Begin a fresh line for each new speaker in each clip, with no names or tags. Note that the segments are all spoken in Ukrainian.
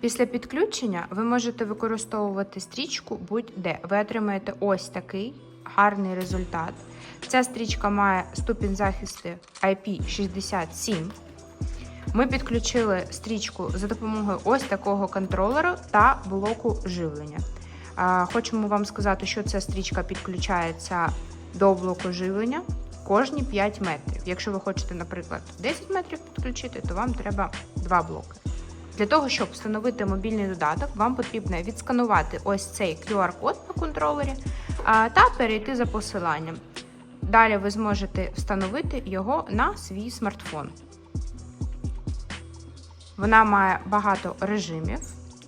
Після підключення ви можете використовувати стрічку будь-де. Ви отримаєте ось такий гарний результат. Ця стрічка має ступінь захисту IP67. Ми підключили стрічку за допомогою ось такого контролера та блоку живлення. Хочемо вам сказати, що ця стрічка підключається до блоку живлення кожні 5 метрів. Якщо ви хочете, наприклад, 10 метрів підключити, то вам треба 2 блоки. Для того, щоб встановити мобільний додаток, вам потрібно відсканувати ось цей QR-код на контролері та перейти за посиланням. Далі ви зможете встановити його на свій смартфон. Вона має багато режимів.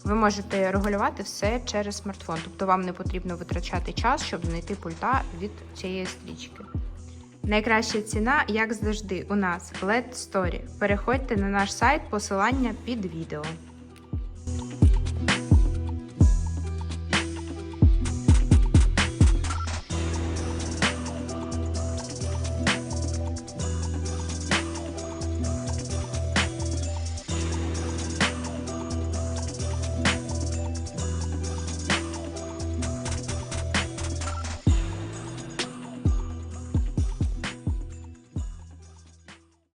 Ви можете регулювати все через смартфон, тобто вам не потрібно витрачати час, щоб знайти пульта від цієї стрічки. Найкраща ціна, як завжди, у нас LED Story. Переходьте на наш сайт, посилання під відео.